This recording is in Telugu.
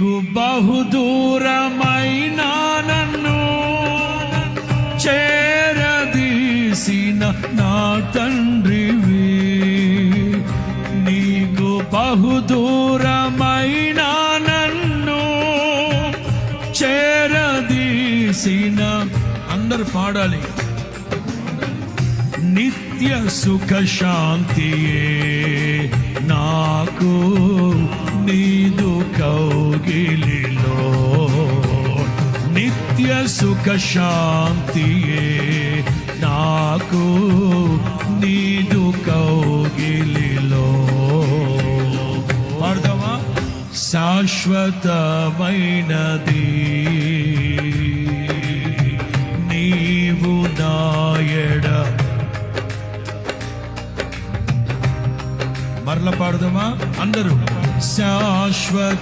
నీకు బహుదూరమైన నన్ను చేరదీసిన నా తండ్రివి. నీకు బహుదూరమైన నన్ను చేరదీసిన అందరు పాడాలి. నిత్య సుఖ శాంతియే నాకు నీదు కౌగిలిలో నిత్య సుఖ శాంతియే. నాకు నీదు కౌగిలిలో పాడదామా? శాశ్వతమైనది. నీవు నాయడ. మరల పాడదామా? అందరూ శాశ్వత